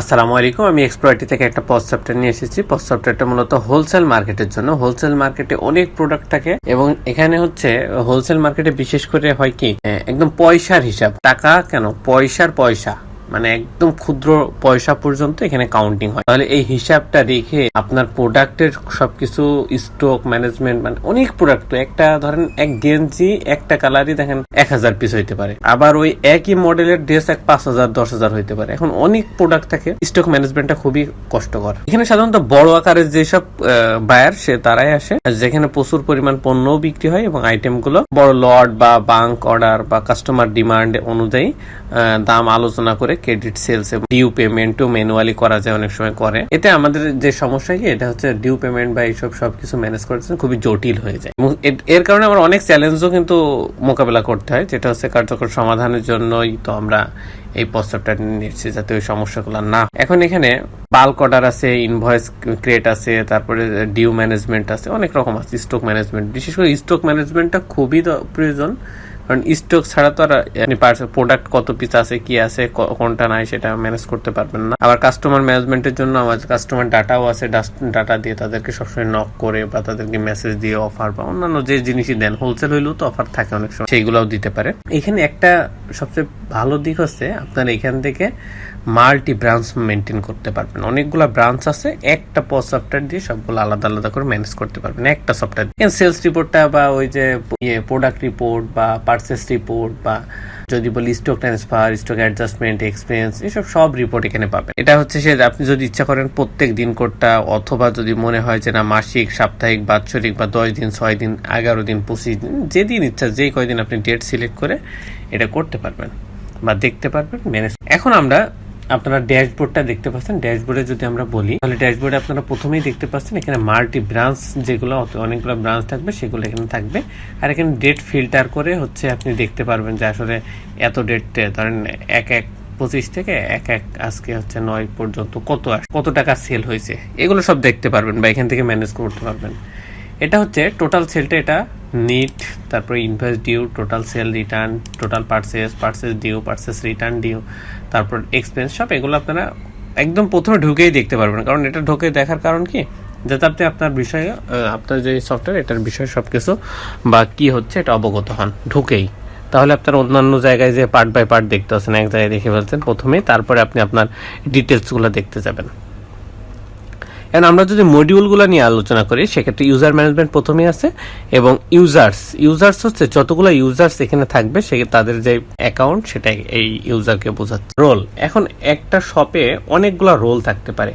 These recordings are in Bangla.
আসসালামু আলাইকুম, আমি এক্সপ্লয়টি থেকে একটা পজ সফটওয়্যার নিয়ে এসেছি। পজ সফটওয়্যারটা মূলত হোলসেল মার্কেটের জন্য। হোলসেল মার্কেটে অনেক প্রোডাক্ট থাকে এবং এখানে হচ্ছে হোলসেল মার্কেটে বিশেষ করে হয় কি একদম পয়সার হিসাব। টাকা কেন? পয়সার পয়সা। মানে একদম ক্ষুদ্র পয়সা পর্যন্ত এখানে কাউন্টিং হয়। তাহলে এই হিসাবটা রেখে আপনার প্রোডাক্টের সবকিছু স্টক ম্যানেজমেন্ট মানে অনেক প্রোডাক্ট একটা ধরেন এক গেঞ্জি, একটা কালারই দেখেন এক হাজার পিস হইতে পারে। আবার ওই একই মডেলের ড্রেস এক পাঁচ হাজার, দশ হাজার হইতে পারে। এখন অনেক প্রোডাক্ট থাকে স্টক ম্যানেজমেন্টটা খুবই কষ্টকর। এখানে সাধারণত বড় আকারের যেসব বায়ার সে তারাই আসে। যেখানে প্রচুর পরিমাণ পণ্য বিক্রি হয় এবং আইটেমগুলো বড় লট বা বাঙ্ক অর্ডার বা কাস্টমার ডিমান্ড অনুযায়ী দাম আলোচনা করে ক্রেডিট সেলস এবং ডিউ পেমেন্টও ম্যানুয়ালি করা যায় অনেক সময় করে। এতে আমাদের যে সমস্যা কি, এটা হচ্ছে ডিউ পেমেন্ট বা এইসব সবকিছু ম্যানেজ করতে খুবই জটিল হয়ে যায়। এর- কারণে আমার অনেক চ্যালেঞ্জও কিন্তু মোকাবেলা করতে হয়, যেটা হচ্ছে কার্যকর সমাধানের জন্যই তো আমরা এই প্রস্তাবটা নিচ্ছি যাতে ওই সমস্যাগুলো না এখন এখানে বাল্ক অর্ডার আছে ইনভয়েস ক্রিয়েট আছে, তারপরে ডিউ ম্যানেজমেন্ট আছে, অনেক রকম আছে স্টক ম্যানেজমেন্ট বিশেষ করে স্টক ম্যানেজমেন্টটা খুবই প্রয়োজন কারণ স্টক ছাড়া তো আর, আপনি পার্সেল প্রোডাক্ট কত পিস আছে, কি আছে কোনটা নাই সেটা ম্যানেজ করতে পারবেন না। আবার কাস্টমার ম্যানেজমেন্টের জন্য আমাদের কাস্টমার ডাটাও আছে ডাটা দিয়ে তাদেরকে সবসময় নক করে বা তাদেরকে মেসেজ দিয়ে অফার বা অন্যান্য যে জিনিসই দেন হোলসেল হইলেও তো অফার থাকে অনেক সময়। সেইগুলোও দিতে পারে। এখানে একটা সবচেয়ে ভালো দিক হচ্ছে, আপনার এখান থেকে মাল্টি ব্রাঞ্চ মেনটেন করতে পারবেন। অনেকগুলো ব্রাঞ্চ আছে, একটা পজ সফটওয়্যার দিয়ে সবগুলো আলাদা আলাদা করে ম্যানেজ করতে পারবেন। একটা সফটওয়্যার সেলস রিপোর্টটা বা ওই যে ইয়ে প্রোডাক্ট রিপোর্ট বা পার্সেস রিপোর্ট বা যদি বলি stock transfer stock adjustment expense এসব সব রিপোর্ট এখানে পাবেন। এটা হচ্ছে সে আপনি যদি ইচ্ছা করেন প্রত্যেক দিন কোডটা, অথবা যদি মনে হয় যে না, মাসিক, সাপ্তাহিক বাৎসরিক বা দশ দিন, ছয় দিন, এগারো দিন, পঁচিশ দিন, যেদিন ইচ্ছা যেই কয়দিন আপনি ডেট সিলেক্ট করে এটা করতে পারবেন বা দেখতে পারবেন ম্যানেজ এখন আমরা আপনারা ড্যাশবোর্ডটা দেখতে পাচ্ছেন। ড্যাশবোর্ডে যদি আমরা বলি, তাহলে ড্যাশবোর্ডে আপনারা প্রথমেই দেখতে পাচ্ছেন এখানে মাল্টি ব্রাঞ্চ যেগুলো, অনেকগুলো ব্রাঞ্চ থাকবে, সেগুলো এখানে থাকবে। আর এখানে ডেট ফিল্টার করে হচ্ছে আপনি দেখতে পারবেন যে আসলে এত ডেট, ধরেন এক এক পঁচিশ থেকে এক এক আজকে হচ্ছে নয় পর্যন্ত কত কত টাকা সেল হয়েছে। এগুলো সব দেখতে পারবেন বা এখান থেকে ম্যানেজ করতে পারবেন। এটা হচ্ছে টোটাল সেলটা এটা নিট তারপরে invest due total sale return total purchase purchase due purchase return due তারপর এক্সপেন্স সব এগুলো আপনারা একদম প্রথমে ঢুকেই দেখতে পারবেন। কারণ এটা ঢুকে দেখার কারণ কি? যাতে আপনি আপনার বিষয়ে আপনার যে সফটওয়্যার এটার বিষয়ে সবকিছু বা কি হচ্ছে এটা অবগত হন। ঢুকেই। তাহলে আপনার অন্যান্য জায়গায় যে পার্ট বাই পার্ট দেখতে পাচ্ছেন, এক জায়গায় দেখে ফেলছেন, প্রথমেই তারপরে আপনি আপনার ডিটেলসগুলো দেখতে যাবেন। এখন আমরা যদি মডিউলগুলো নিয়ে আলোচনা করি, সেক্ষেত্রে ইউজার ম্যানেজমেন্ট প্রথমেই আছে এবং ইউজার্স ইউজার্স হচ্ছে যতগুলো ইউজার্স এখানে থাকবে, সে তাদের যে অ্যাকাউন্ট সেটাই এই ইউজারকে বোঝাচ্ছে। রোল এখন একটা শপে অনেকগুলো রোল থাকতে পারে।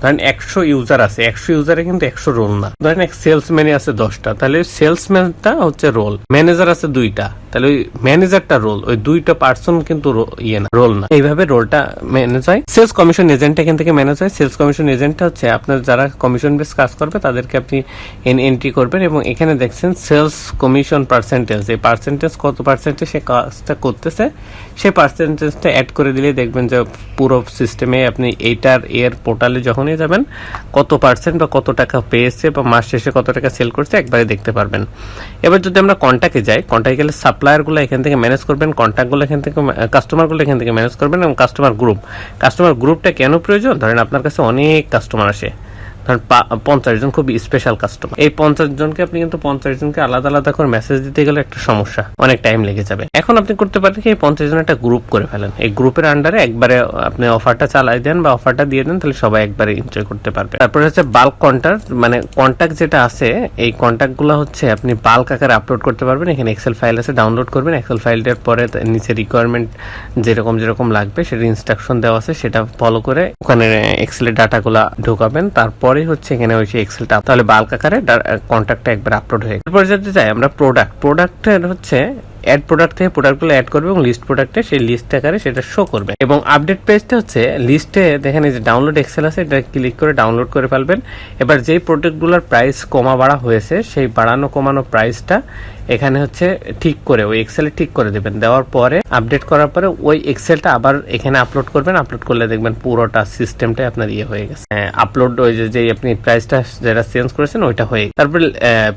ধরেন একশো ইউজার আছে। একশো ইউজারে কিন্তু একশো রোল না। ধরেন এক সেলসম্যানে আছে দশটা। তাহলে সেলসম্যানটা হচ্ছে রোল ম্যানেজার আছে দুইটা। তাহলে ওই ম্যানেজারটা রোল ওই দুইটা পার্সন কিন্তু ইয়ে না রোল না। এইভাবে রোলটা ম্যানেজ হয়। সেলস কমিশন এজেন্ট এখান থেকে ম্যানেজ হয়। সেলস কমিশন এজেন্টটা হচ্ছে আপনার যারা কমিশন বেস কাজ করবে, তাদেরকে আপনি এন এন্ট্রি করবেন এবং এখানে দেখছেন সেলস কমিশন পার্সেন্টেজ এই পার্সেন্টেজ কত পার্সেন্টেজ সে কাজটা করতেছে, সেই পার্সেন্টেজটা অ্যাড করে দিলে দেখবেন যে পুরো সিস্টেমে আপনি এইটার, এর পোর্টালে যখনই যাবেন, কত পার্সেন্ট বা কত টাকা পেয়েছে বা মাস শেষে কত টাকা সেল করছে, একবারে দেখতে পারবেন। এবার যদি আমরা কন্ট্যাক্টে যাই কন্ট্যাক্টে গেলে সাপ্লায়ারগুলো এখান থেকে ম্যানেজ করবেন কন্ট্যাক্টগুলো এখান থেকে কাস্টমারগুলো এখান থেকে ম্যানেজ করবেন এবং কাস্টমার গ্রুপ কাস্টমার গ্রুপটা কেন প্রয়োজন? ধরেন আপনার কাছে অনেক কাস্টমার আসে। ধরেন পঞ্চাশ জন খুব স্পেশাল কাস্টমার এই পঞ্চাশ জনকে আপনি কিন্তু পঞ্চাশ জনকে আলাদা আলাদা করে মেসেজ দিতে গেলে একটা সমস্যা। অনেক টাইম লেগে যাবে। এখন আপনি করতে পারেন কি, এই পঞ্চাশ জন একটা গ্রুপ করে ফেলেন। এই গ্রুপের আন্ডারে একবারে আপনি অফারটা চালাই দেন বা অফারটা দিয়ে দেন, তাহলে সবাই একবারে এনজয় করতে পারবে। তারপরে হচ্ছে বাল্ক কন্ট্যাক্ট মানে কন্ট্যাক্ট যেটা আছে, এই কন্ট্যাক্টগুলো হচ্ছে আপনি বাল্ক আকারে আপলোড করতে পারবেন। এখানে এক্সেল ফাইল আছে ডাউনলোড করবেন। এক্সেল ফাইলটার পরে নিচে রিকোয়ারমেন্ট যেরকম যেরকম লাগবে, সেটা ইনস্ট্রাকশন দেওয়া আছে, সেটা ফলো করে ওখানে এক্সেলের ডাটাগুলো ঢোকাবেন। তারপরে হচ্ছে এখানে ওই এক্সেলটা তাহলে বাল্ক আকারে কন্ট্যাক্টটা একবার আপলোড হয়ে গেছে। এরপরে যেতে চাই আমরা প্রোডাক্ট প্রোডাক্টের হচ্ছে অ্যাড প্রোডাক্ট থেকে প্রোডাক্টগুলো অ্যাড করবে এবং লিস্ট প্রোডাক্টে সেই লিস্ট আকারে সেটা শো করবে। এবং আপডেট পেজটা হচ্ছে লিস্টে দেখেন এই যে ডাউনলোড এক্সেল আছে, এটা ক্লিক করে ডাউনলোড করে ফেলবেন। এবার যেই প্রোডাক্টগুলোর প্রাইস কমা বাড়া হয়েছে, সেই বাড়ানো কমানো প্রাইসটা এখানে হচ্ছে ঠিক করে, ওই এক্সেলে ঠিক করে দেবেন। দেওয়ার পরে আপডেট করার পরে ওই এক্সেলটা আবার এখানে আপলোড করবেন। আপলোড করলে দেখবেন পুরোটা সিস্টেমটাই আপনার ইয়ে হয়ে গেছে। আপলোড ওই যে আপনি প্রাইসটা যেটা চেঞ্জ করেছেন, ওইটা হয়ে। তারপরে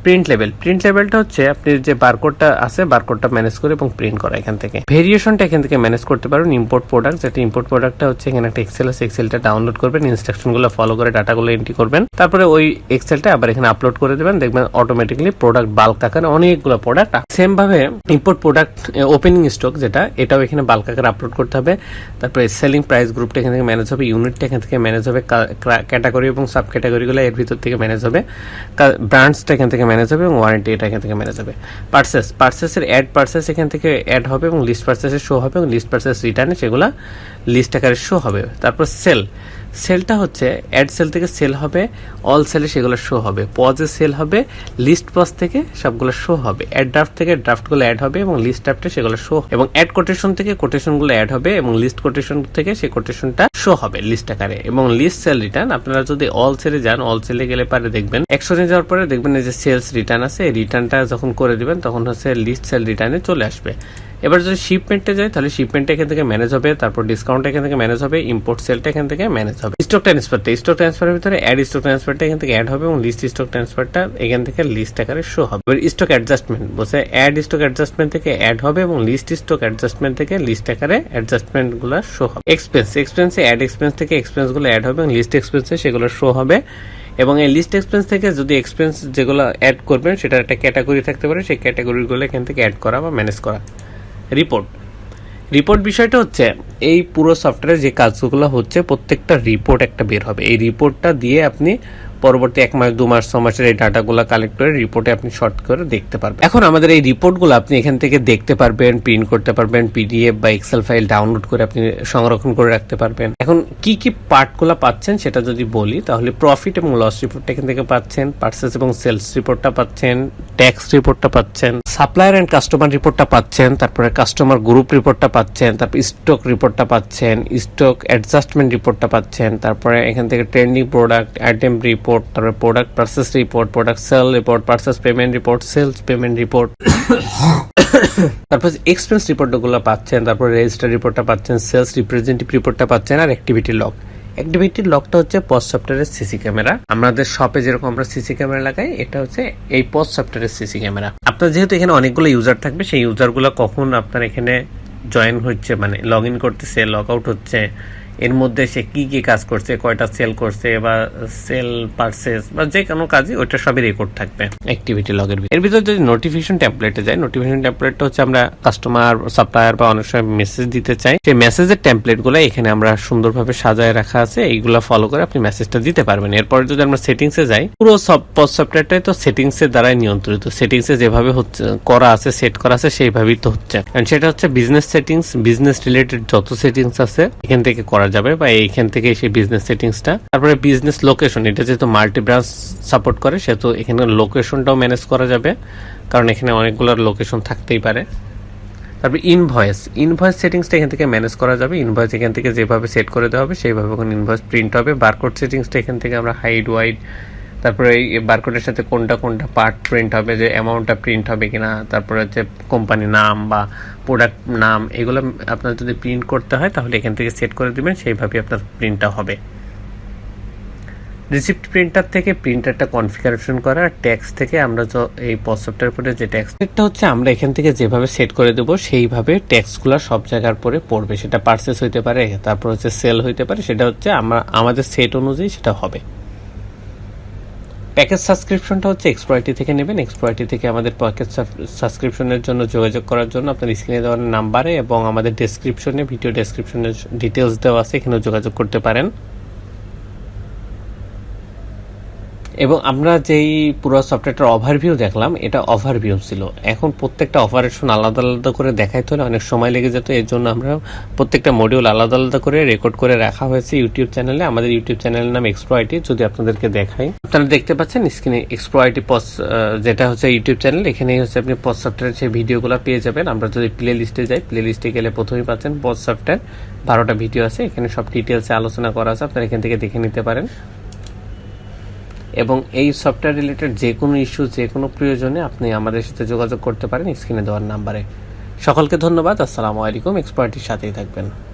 প্রিন্ট লেভেল প্রিন্ট লেভেলটা হচ্ছে, আপনি যে বারকোডটা আছে বারকোডটা ম্যানেজ করে এবং প্রিন্ট করা এখান থেকে। ভেরিয়েশনটা এখান থেকে ম্যানেজ করতে পারবেন ইম্পোর্ট প্রোডাক্ট যেটা ইম্পোর্ট প্রোডাক্টটা হচ্ছে এখানে একটা এক্সেল আছে এক্সেলটা ডাউনলোড করবেন ইনস্ট্রাকশনগুলো ফলো করে ডাটাগুলো এন্ট্রি করবেন। তারপরে ওই এক্সেলটা আবার এখানে আপলোড করে দেবেন, দেখবেন অটোমেটিকলি প্রোডাক্ট বাল্ক আকারে অনেকগুলো প্রোডাক্ট সেম ভাবে ইম্পোর্ট প্রোডাক্ট ওপেনিং স্টক যেটা, এটাও এখানে বাল্ক আকারে আপলোড করতে হবে। তারপরে সেলিং প্রাইস গ্রুপটা এখান থেকে ম্যানেজ হবে ইউনিটটা এখান থেকে ম্যানেজ হবে ক্যাটাগরি এবং সাব ক্যাটাগরিগুলো এর ভিতর থেকে ম্যানেজ হবে। ব্রান্ডসটা এখান থেকে ম্যানেজ হবে এবং ওয়ারেন্টি এটা এখান থেকে ম্যানেজ হবে। পার্সেস পার্সেসের অ্যাড পার্সেস এখান থেকে অ্যাড হবে এবং লিস্ট পার্সেসে শো হবে এবং লিস্ট পার্সেস রিটার্নে সেগুলো লিস্ট আকারে শো হবে। তারপর সেল সেলটা হচ্ছে অ্যাড সেল থেকে সেল হবে অল সেলে সেগুলো শো হবে। পজে সেল হবে লিস্ট পজ থেকে সবগুলো শো হবে। অ্যাড ড্রাফট থেকে ড্রাফটগুলো অ্যাড হবে এবং লিস্ট ড্রাফটে সেগুলো শো এবং অ্যাড কোটেশন থেকে কোটেশনগুলো অ্যাড হবে এবং লিস্ট কোটেশন থেকে সেই কোটেশনটা শো হবে লিস্ট আকারে। এবং লিস্ট সেল রিটার্ন আপনারা যদি অল সেলে যান অল সেলে গেলে পারে দেখবেন একশনে যাওয়ার পরে দেখবেন যে সেলস রিটার্ন আছে, এই রিটার্নটা যখন করে দিবেন, তখন হচ্ছে লিস্ট সেল রিটার্নে চলে আসবে। এবার যদি শিপমেন্টে যায় তাহলে শিপমেন্টটা এখান থেকে ম্যানেজ হবে, তারপর ডিসকাউন্ট এখান থেকে ম্যানেজ হবে ইম্পোর্ট সেলটা এখান থেকে ম্যানেজ হবে। স্টক ট্রান্সফারটা স্টক ট্রান্সফারের ভিতরে অ্যাড স্টক ট্রান্সফারটা এখান থেকে অ্যাড হবে এবং লিস্ট স্টক ট্রান্সফারটা এখান থেকে লিস্ট আকারে শো হবে। এবার স্টক অ্যাডজাস্টমেন্ট বলছে অ্যাড স্টক অ্যাডজাস্টমেন্ট থেকে অ্যাড হবে এবং লিস্ট স্টক অ্যাডজাস্টমেন্ট থেকে লিস্ট আকারে অ্যাডজাস্টমেন্টগুলো শো হবে। এক্সপেন্স এক্সপেন্সে অ্যাড এক্সপেন্স থেকে এক্সপেন্সগুলো অ্যাড হবে এবং লিস্ট এক্সপেন্সে সেগুলো শো হবে। এবং এই লিস্ট এক্সপেন্স থেকে যদি এক্সপেন্স যেগুলো অ্যাড করবেন সেটা একটা ক্যাটাগরি থাকতে পারে, সেই ক্যাটাগরিগুলো এখান থেকে অ্যাড করা বা ম্যানেজ করা। রিপোর্ট রিপোর্ট বিষয়টা হচ্ছে, এই পুরো সফটওয়্যারে যে কাজগুলো হচ্ছে, প্রত্যেকটা রিপোর্ট একটা বের হবে। এই রিপোর্টটা দিয়ে আপনি পরবর্তী এক মাস, দু মাস, ছ মাসের এই ডাটাগুলো কালেক্ট করে রিপোর্টে আপনি শর্ট করে দেখতে পারবেন। এখন আমাদের এই রিপোর্টগুলো আপনি এখান থেকে দেখতে পারবেন প্রিন্ট করতে পারবেন পিডিএফ বা এক্সেল ফাইল ডাউনলোড করে আপনি সংরক্ষণ করে রাখতে পারবেন। এখন কি কি পার্টগুলো পাচ্ছেন সেটা যদি বলি, তাহলে প্রফিট এবং লস রিপোর্টটা এখান থেকে পাচ্ছেন পার্সেস এবং সেলস রিপোর্টটা পাচ্ছেন ট্যাক্স রিপোর্টটা পাচ্ছেন সাপ্লায়ার অ্যান্ড কাস্টমার রিপোর্টটা পাচ্ছেন, তারপরে কাস্টমার গ্রুপ রিপোর্টটা পাচ্ছেন, তারপর স্টক রিপোর্টটা পাচ্ছেন স্টক অ্যাডজাস্টমেন্ট রিপোর্টটা পাচ্ছেন, তারপরে এখান থেকে ট্রেন্ডিং প্রোডাক্ট আইটেম রিপোর্ট তারপরে product purchase report product sale report purchase payment report sales payment report তারপর এক্সপেন্স রিপোর্টগুলো পাচ্ছেন, তারপর রেজিস্টার রিপোর্টটা পাচ্ছেন সেলস রিপ্রেজেন্টেটিভ রিপোর্টটা পাচ্ছেন, আর অ্যাক্টিভিটি লগ অ্যাক্টিভিটির লকটা হচ্ছে পজ সফটওয়্যারের সিসি ক্যামেরা আমাদের শপে যেরকম আমরা সিসি ক্যামেরা লাগাই, এটা হচ্ছে এই পজ সফটওয়্যারের সিসি ক্যামেরা আপনার যেহেতু এখানে অনেকগুলো ইউজার থাকবে, সেই ইউজারগুলো কখন আপনার এখানে জয়েন হচ্ছে মানে লগ ইন করতেছে লগ আউট হচ্ছে এর মধ্যে সে কি কি কাজ করছে, কয়টা সেল করছে বা সেল পারচেস বা যে কোনো কাজই ওইটা সবই রেকর্ড থাকবে অ্যাক্টিভিটি লগের এর ভিতরে। যদি নোটিফিকেশন টেমপ্লেটে যায় নোটিফিকেশন টেমপ্লেটটা হচ্ছে আমরা কাস্টমার সাপ্লায়ার বা অনেক সময় মেসেজ দিতে চাই। সেই মেসেজের টেমপ্লেটগুলো এখানে আমরা সুন্দরভাবে সাজায় রাখা আছে, এইগুলো ফলো করে আপনি মেসেজটা দিতে পারবেন। এরপর যদি আমরা সেটিংস যাই, পুরো সব সফটওয়্যারটাই তো সেটিংস এর দ্বারাই নিয়ন্ত্রিত। সেটিংস যেভাবে হচ্ছে, করা আছে সেট করা আছে, সেইভাবেই তো হচ্ছে। সেটা হচ্ছে বিজনেস সেটিংস বিজনেস রিলেটেড যত সেটিংস আছে, এখান থেকে করা যাবে বা এইখান থেকে সেই বিজনেস সেটিংসটা তারপরে বিজনেস লোকেশন এটা যেহেতু মাল্টি ব্রাঞ্চ সাপোর্ট করে, সেহেতু এখানে লোকেশনটাও ম্যানেজ করা যাবে, কারণ এখানে অনেকগুলো লোকেশন থাকতেই পারে। তারপরে ইনভয়েস ইনভয়েস সেটিংসটা এখান থেকে ম্যানেজ করা যাবে। ইনভয়েস এখান থেকে যেভাবে সেট করে দেওয়া হবে, সেইভাবে ওখানে ইনভয়েস প্রিন্ট হবে। বারকোড সেটিংসটা এখান থেকে আমরা হাইড ওয়াইড তারপরে এই বারকোডের সাথে কোনটা কোনটা পার্ট প্রিন্ট হবে, যে অ্যামাউন্টটা প্রিন্ট হবে কিনা, তারপরে হচ্ছে কোম্পানি নাম বা প্রোডাক্ট নাম, এগুলো আপনার যদি প্রিন্ট করতে হয়, তাহলে এখান থেকে সেট করে দিবেন সেইভাবে আপনার প্রিন্টটা হবে। রিসিপ্ট প্রিন্টার থেকে প্রিন্টারটা কনফিগারেশন করা ট্যাক্স থেকে আমরা য- এই পজ সফটওয়্যার পরে যে ট্যাক্স এটা হচ্ছে, আমরা এখান থেকে যেভাবে সেট করে দেব, সেইভাবে ট্যাক্সগুলো সব জায়গার পরে পড়বে। সেটা পার্সেস হইতে পারে, তারপর হচ্ছে সেল হইতে পারে, সেটা হচ্ছে আমরা আমাদের সেট অনুযায়ী সেটা হবে। প্যাকেজ সাবস্ক্রিপশনটা হচ্ছে এক্সপ্রয়টি থেকে নেবেন। এক্সপ্রয়টি থেকে আমাদের প্যাকেজ সাবস্ক্রিপশনের জন্য যোগাযোগ করার জন্য আপনার স্ক্রিনে দেওয়ার নাম্বারে এবং আমাদের ডেসক্রিপশনে ভিডিও ডেসক্রিপশনে ডিটেলস দেওয়া আছে, এখানেও যোগাযোগ করতে পারেন। এবং আমরা যেই পুরো সফটওয়্যারটার ওভারভিউ দেখলাম, এটা ওভারভিউ ছিল। এখন প্রত্যেকটা অপারেশন আলাদা আলাদা করে দেখাইতে হলে অনেক সময় লেগে যেত, এর জন্য আমরা প্রত্যেকটা মডিউল আলাদা আলাদা করে রেকর্ড করে রাখা হয়েছে ইউটিউব চ্যানেলে আমাদের ইউটিউব চ্যানেলের নাম এক্সপ্রয়টি যদি আপনাদেরকে দেখাই। আপনারা দেখতে পাচ্ছেন স্ক্রিনে এক্সপ্রয়টি পস যেটা হচ্ছে ইউটিউব চ্যানেল এখানেই হচ্ছে আপনি পস সফটওয়্যারের সেই ভিডিওগুলো পেয়ে যাবেন। আমরা যদি প্লে লিস্টে যাই প্লে লিস্টে গেলে প্রথমেই পাচ্ছেন পস সফটওয়্যার বারোটা ভিডিও আছে। এখানে সব ডিটেলসে আলোচনা করা আছে, আপনারা এখান থেকে দেখে নিতে পারেন। এবং এই সফটওয়্যার রিলেটেড যে কোনো ইস্যু যে কোনো প্রয়োজনে আপনি আমাদের সাথে যোগাযোগ করতে পারেন। স্ক্রিনে দেওয়ার নাম্বারে সকলকে ধন্যবাদ। আসসালামু আলাইকুম। এক্সপার্টির সাথেই থাকবেন।